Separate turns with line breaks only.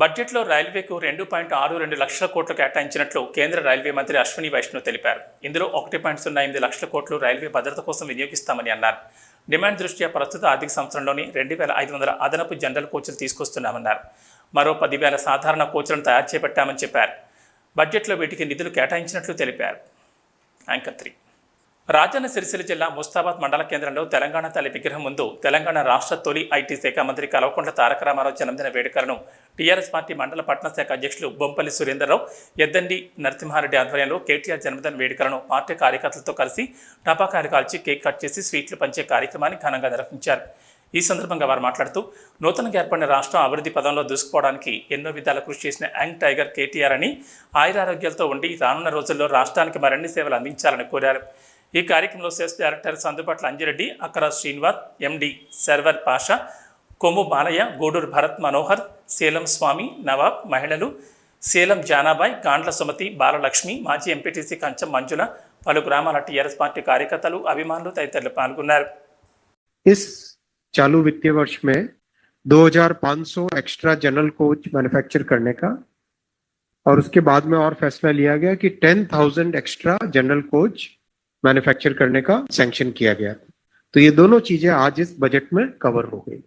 బడ్జెట్లో రైల్వేకు రెండు పాయింట్ ఆరు రెండు లక్షల కోట్లు కేటాయించినట్లు కేంద్ర రైల్వే మంత్రి అశ్విని వైష్ణవ్ తెలిపారు. ఇందులో ఒకటి పాయింట్ సున్నా ఎనిమిది లక్షల కోట్లు రైల్వే భద్రత కోసం వినియోగిస్తామని అన్నారు. డిమాండ్ దృష్ట్యా ప్రస్తుత ఆర్థిక సంవత్సరంలోని రెండు వేల ఐదు వందల అదనపు జనరల్ కోచ్లు తీసుకొస్తున్నామన్నారు. మరో పదివేల సాధారణ కోచ్లను తయారు చేపట్టామని చెప్పారు. బడ్జెట్లో వీటికి నిధులు కేటాయించినట్లు తెలిపారు. యాంకర్ త్రీ రాజన్న సిరిసిల్ల జిల్లా ముస్తాబాద్ మండల కేంద్రంలో తెలంగాణ తల్లి విగ్రహం ముందు తెలంగాణ రాష్ట్ర తొలి ఐటీ శాఖ మంత్రి కల్వకుంట్ల తారక రామారావు జన్మదిన వేడుకలను టీఆర్ఎస్ పార్టీ మండల పట్టణ శాఖ అధ్యక్షులు బొంపల్లి సురేందర్రావు ఎద్దండి నరసింహారెడ్డి ఆధ్వర్యంలో కేటీఆర్ జన్మదిన వేడుకలను పార్టీ కార్యకర్తలతో కలిసి టపాకాయలు కాల్చి కేక్ కట్ చేసి స్వీట్లు పంచే కార్యక్రమాన్ని ఘనంగా నిర్వహించారు. ఈ సందర్భంగా వారు మాట్లాడుతూ నూతనంగా ఏర్పడిన రాష్ట్రం అభివృద్ధి పదంలో దూసుకుపోవడానికి ఎన్నో విధాల కృషి చేసిన యాంగ్ టైగర్ కేటీఆర్ అని ఆయురారోగ్యాలతో ఉండి రానున్న రోజుల్లో రాష్ట్రానికి మరిన్ని సేవలు అందించాలని కోరారు. ఈ కార్యక్రమంలో సెస్ డైరెక్టర్ సందుపట్ల అంజిరెడ్డి అక్కర శ్రీనివాస్ ఎండి సర్వర్ పాషా కొమ్ము బాలయ్య గూడూరు భరత్ మనోహర్ సేలం స్వామి నవాబ్ మహిళలు సేలం జానాబాయ్ గాండ్ల సుమతి బాలలక్ష్మి మాజీ ఎంపీటీసీ కంచం మంజుల పలు గ్రామాల టీఆర్ఎస్ పార్టీ కార్యకర్తలు అభిమానులు తదితరులు పాల్గొన్నారు
इस चालू वित्तीय वर्ष में 2500 एक्स्ट्रा जनरल कोच मैन्युफैक्चर करने का और उसके बाद में और फैसला लिया गया कि 10,000 एक्स्ट्रा जनरल कोच मैन्युफैक्चर करने का सैंक्शन किया गया। तो ये दोनों चीज़ें आज इस बजट में कवर हो गई।